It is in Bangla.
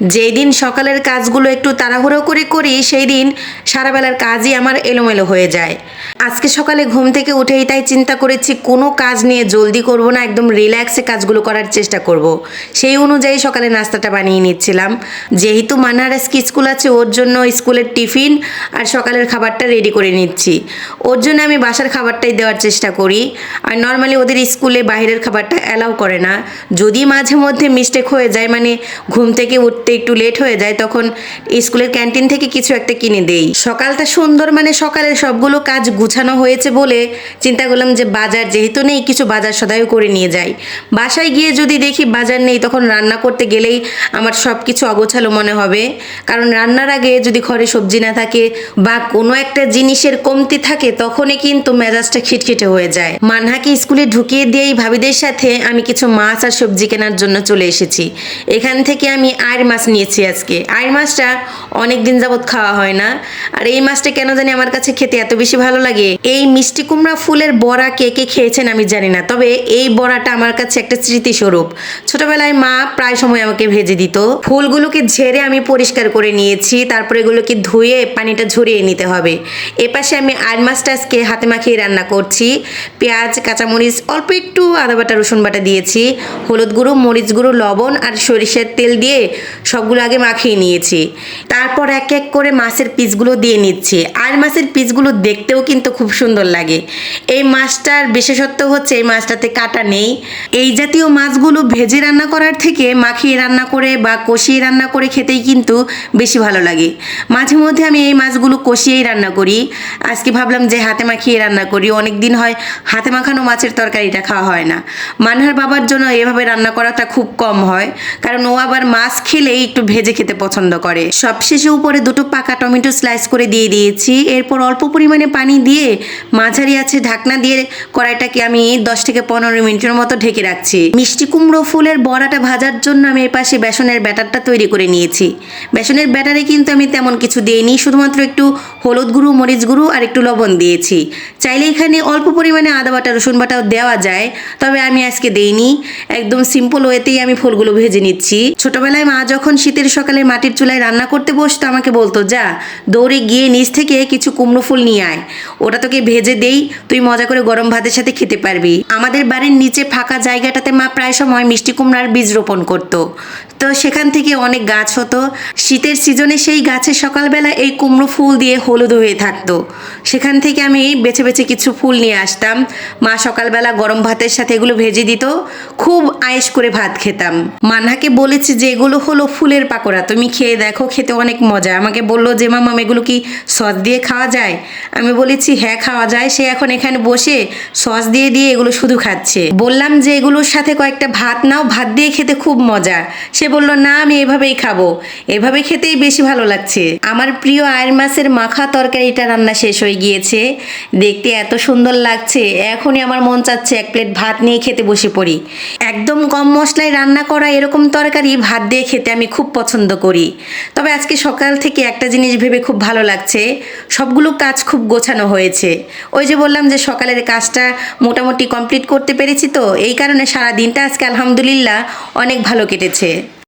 যেই দিন সকালের কাজগুলো একটু তাড়াহুড়ো করে করি সেই দিন সারাবেলার কাজই আমার এলোমেলো হয়ে যায়। আজকে সকালে ঘুম থেকে উঠেই তাই চিন্তা করেছি, কোনো কাজ নিয়ে জলদি করব না, একদম রিল্যাক্সে কাজগুলো করার চেষ্টা করব। সেই অনুযায়ী সকালে নাস্তাটা বানিয়ে নিচ্ছিলাম। যেহেতু মানহার আজকে স্কুল আছে, ওর জন্য স্কুলের টিফিন আর সকালের খাবারটা রেডি করে নিচ্ছি। ওর জন্য আমি বাসার খাবারটাই দেওয়ার চেষ্টা করি। আর নর্মালি ওদের স্কুলে বাইরের খাবারটা অ্যালাউ করে না। যদি মাঝে মধ্যে মিস্টেক হয়ে যায় মানে ঘুম থেকে উঠতে একটু লেট হয়ে যায়, তখন স্কুলের ক্যান্টিন থেকে কিছু একটা কিনে দেই। সকালটা সুন্দর মানে সকালের সবগুলো কাজ গুছানো হয়েছে বলে চিন্তা করলাম যে বাজার যেহেতু নেই, কিছু বাজার সদাইও করে নিয়ে যাই। বাসায় গিয়ে যদি দেখি বাজার নেই, তখন রান্না করতে গেলেই আমার সব কিছু অগোছালো মনে হবে। কারণ রান্নার আগে যদি ঘরে সবজি না থাকে বা কোনো একটা জিনিসের কমতি থাকে, তখনই কিন্তু মেজাজটা খিটখিটে হয়ে যায়। মানহাকে স্কুলে ঢুকিয়ে দিয়েই ভাবিদের সাথে আমি কিছু মাছ আর সবজি কেনার জন্য চলে এসেছি। এখান থেকে আমি আর মাছ নিয়েছি আজকে। আয়ের মাছটা অনেক দিন যাবৎ খাওয়া হয় না। আর এই মাছটা কেন জানি আমার কাছে খেতে এত বেশি ভালো লাগে। এই মিষ্টি কুমড়া ফুলের বড়া কে কে খেয়েছেন আমি জানি না। তবে এই বড়াটা আমার কাছে একটা স্মৃতিস্বরূপ। ছোটবেলায় মা প্রায় সময় আমাকে ভেজে দিত। ফুলগুলোকে ঝেড়ে আমি পরিষ্কার করে নিয়েছি। তারপরে এগুলোকে ধুয়ে পানিটা ঝরিয়ে নিতে হবে। এপাশে আমি আয়ের মাছটা আজকে হাতে মাখিয়ে রান্না করছি। পেঁয়াজ, কাঁচামরিচ, অল্প একটু আদা বাটা, রসুন বাটা দিয়েছি। হলুদ গুঁড়ো, মরিচ গুঁড়ো, লবণ আর সরিষার তেল দিয়ে সবগুলো আগে মাখিয়ে নিয়েছি। তারপর এক এক করে মাছের পিসগুলো দিয়ে নিচ্ছি। আর মাছের পিসগুলো দেখতেও কিন্তু খুব সুন্দর লাগে। এই মাছটার বিশেষত্ব হচ্ছে এই মাছটাতে কাটা নেই। এই জাতীয় মাছগুলো ভেজে রান্না করার থেকে মাখিয়ে রান্না করে বা কষিয়ে রান্না করে খেতেই কিন্তু বেশি ভালো লাগে। মাঝে মধ্যে আমি এই মাছগুলো কষিয়েই রান্না করি। আজকে ভাবলাম যে হাতে মাখিয়ে রান্না করি। অনেক দিন হয় হাতে মাখানো মাছের তরকারিটা খাওয়া হয় না। মানহার বাবার জন্য এভাবে রান্না করাটা খুব কম হয়। কারণ ও আবার মাছ খেলেই একটু ভেজে খেতে পছন্দ করে। সবশেষে উপরে দুটো পাকা টমেটো স্লাইস করে দিয়ে দিয়েছি। এরপর অল্প পরিমাণে পানি দিয়ে মাঝারি আছে ঢাকনা দিয়ে কড়াইটাকে আমি দশ থেকে পনেরো মিনিটের মতো ঢেকে রাখছি। মিষ্টি কুমড়ো ফুলের বড়াটা ভাজার জন্য আমি এর পাশে বেসনের ব্যাটারটা তৈরি করে নিয়েছি। বেসনের ব্যাটারে কিন্তু আমি তেমন কিছু দিইনি, শুধুমাত্র একটু হলুদ গুঁড়ো, মরিচ গুঁড়ো আর একটু লবণ দিয়েছি। চাইলে এখানে অল্প পরিমাণে আদা বাটা, রসুন বাটাও দেওয়া যায়, তবে আমি আজকে দেইনি। একদম সিম্পল ওয়েতেই আমি ফুলগুলো ভেজে নিচ্ছি। ছোটবেলায় মা যখন শীতের সকালে মাটির চুলায় রান্না করতে বসতো, আমাকে বলতো, যা, দৌড়ে গিয়ে নিচ থেকে কিছু কুমড়ো ফুল নিয়ে আয়। ওটা তোকে ভেজে দেই, তুই মজা করে গরম ভাতের সাথে খেতে পারবি। আমাদের বাড়ির নিচে ফাঁকা জায়গাটাতে মা প্রায় সময় মিষ্টি কুমড়ার বীজ রোপণ করতো। তো সেখান থেকে অনেক গাছ হতো। শীতের সিজনে সেই গাছে সকালবেলা এই কুমড়ো ফুল দিয়ে হলুদ হয়ে থাকতো। সেখান থেকে আমি বেছে বেছে কিছু ফুল নিয়ে আসতাম। মা সকালবেলা গরম ভাতের সাথে এগুলো ভেজে দিত। খুব আয়েস করে ভাত খেতাম। মানহাকে বলেছি যে এগুলো হলো ফুলের পাকোড়া, তুমি খেয়ে দেখো, খেতে অনেক মজা। আমাকে বলল যে মামাম এগুলো কি সস দিয়ে খাওয়া যায়? আমি বলেছি হ্যাঁ খাওয়া যায়। সে এখন এখানে বসে সস দিয়ে দিয়ে এগুলো শুধু খাচ্ছে। বললাম যে, এগুলোর সাথে কয়েকটা ভাত নাও, ভাত দিয়ে খেতে খুব মজা। সে বলল, না, আমি এভাবেই খাব। এভাবে খেতেই বেশি ভালো লাগছে। আমার প্রিয় আয়ের মাছের মাখা তরকারিটা রান্না শেষ হয়ে গিয়েছে। দেখতে এত সুন্দর লাগছে। এখনই আমার মন চাচ্ছে এক প্লেট ভাত নিয়ে খেতে বসে পড়ি। একদম কম মশলায় রান্না করা এরকম তরকারি ভাত দিয়ে খেতে আমি খুব পছন্দ করি। তবে আজকে সকাল থেকে একটা জিনিস ভেবে খুব ভালো লাগছে, সবগুলো কাজ খুব গোছানো হয়েছে। ওই যে বললাম যে সকালের কাজটা মোটামুটি কমপ্লিট করতে পেরেছি তো, এই কারণে সারা দিনটা আজকে আলহামদুলিল্লাহ অনেক ভালো কেটেছে।